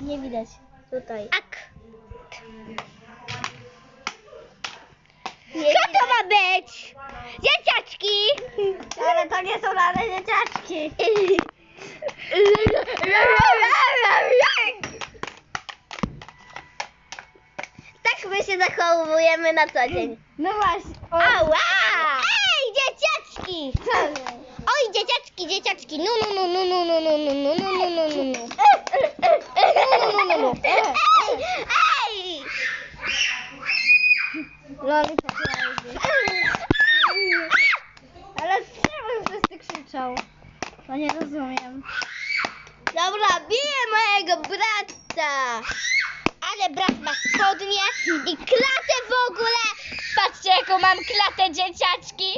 nie widać. Tutaj. Ak. Co to ma być? Dzieciaczki! Ale to nie są żadne dzieciaczki. Tak my się zachowujemy na co dzień. No właśnie. Ała! Ej, dzieciaczki! nie? Oj, dzieciaczki, dzieciaczki! No, no, no, no, no, no, no, no, no, no, no, no, no, no. No, no, no, no. Ej! Ej! Loli poprawi. Ale czemu wszyscy krzyczą? To nie rozumiem. Dobra, biję mojego brata! Ale brat ma spodnie i klatę w ogóle! Patrzcie, jaką mam klatę, dzieciaczki!